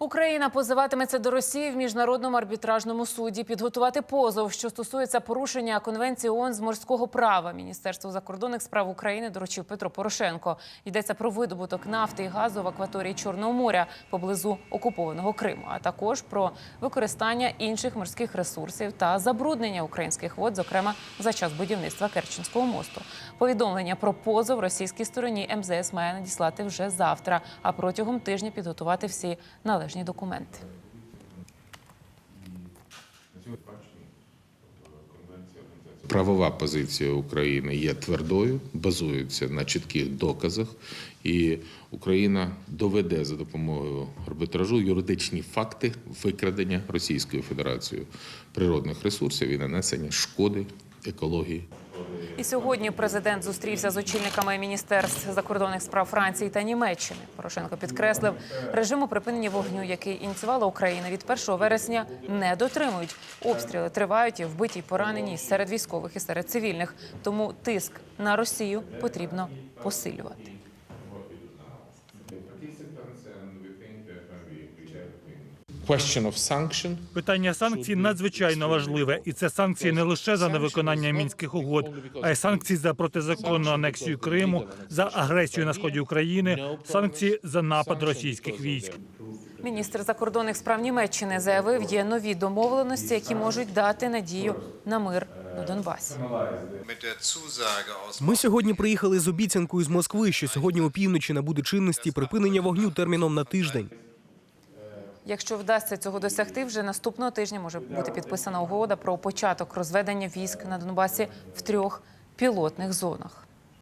Україна позиватиметься до Росії в міжнародному арбітражному суді підготувати позов, що стосується порушення конвенції ООН з морського права. Міністерство закордонних справ України доручив Петро Порошенко. Йдеться про видобуток нафти і газу в акваторії Чорного моря поблизу окупованого Криму, а також про використання інших морських ресурсів та забруднення українських вод, зокрема за час будівництва Керченського мосту. Повідомлення про позов російській стороні МЗС має надіслати вже завтра, а протягом тижня підготувати всі належні документи. Правова позиція України є твердою, базується на чітких доказах, і Україна доведе за допомогою арбітражу юридичні факти викрадення Російською Федерацією природних ресурсів і нанесення шкоди екології. І сьогодні президент зустрівся з очільниками міністерств закордонних справ Франції та Німеччини. Порошенко підкреслив, режиму припинення вогню, який ініціювала Україна від 1 вересня, не дотримують. Обстріли тривають і вбиті і поранені серед військових і серед цивільних. Тому тиск на Росію потрібно посилювати. Питання санкцій надзвичайно важливе, і це санкції не лише за невиконання мінських угод, а й санкції за протизаконну анексію Криму, за агресію на сході України, санкції за напад російських військ. Міністр закордонних справ Німеччини заявив, є нові домовленості, які можуть дати надію на мир на Донбасі. Ми сьогодні приїхали з обіцянкою з Москви, що сьогодні опівночі набуде чинності припинення вогню терміном на тиждень. Якщо вдасться цього досягти, вже наступного тижня може бути підписана угода про початок розведення військ на Донбасі в трьох пілотних зонах.